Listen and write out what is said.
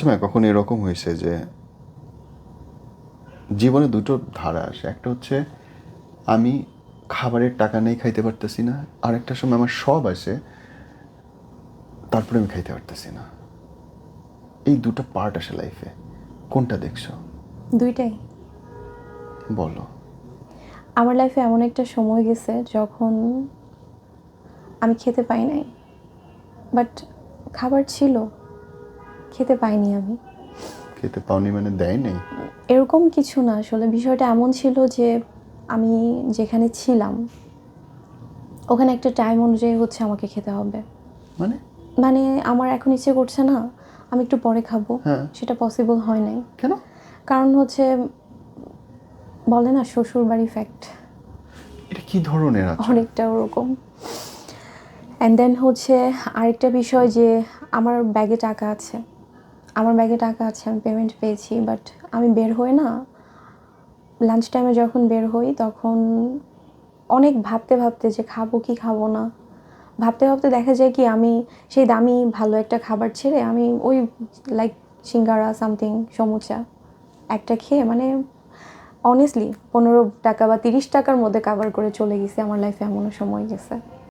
সময় কখন এরকম হয়েছে যে জীবনে দুটো ধারা আসে। একটা হচ্ছে আমি খাবারের টাকা নেই খাইতে পারতেছি না আর একটা সময় আমার সব আসে তারপরে আমি খাইতে পারতেছি না। এই দুটো পার্ট আসে লাইফে কোনটা দেখছ? দুইটাই। বলো। আমার লাইফে এমন একটা সময় গেছে যখন আমি খেতে পাই নাই বাট খাবার ছিল। খেতে পাইনি আমি। খেতে পাওনি মানে দেয় নেই এরকম কিছু না আসলে বিষয়টা এমন ছিল যে আমি যেখানে ছিলাম ওখানে একটা টাইম অনুযায়ী হচ্ছে আমাকে খেতে হবে। মানে? মানে আমার এখন ইচ্ছে করছে না আমি একটু পরে খাব। হ্যাঁ। সেটা পসিবল হয় নাই। কেন? কারণ হচ্ছে বলে না শ্বশুর বাড়ি ফ্যাক্ট এটা কি ধরনের আছে অনেকটা ওরকম। অ্যান্ড দেন হচ্ছে আরেকটা বিষয় যে আমার ব্যাগে টাকা আছে। আমার ব্যাগে টাকা আছে, আমি পেমেন্ট পেয়েছি বাট আমি বের হই না। লাঞ্চ টাইমে যখন বের হই, তখন অনেক ভাবতে ভাবতে যে খাব কি খাব না। ভাবতে ভাবতে দেখা যায় কি, আমি সেই দামি ভালো একটা খাবার ছেড়ে আমি ওই লাইক সিঙ্গারা সামথিং সমুচা একটা খেয়ে মানে অনেস্টলি পনেরো টাকা বা তিরিশ টাকার মধ্যে কাভার করে চলে গেছে। আমার লাইফে এমনও সময় গেছে।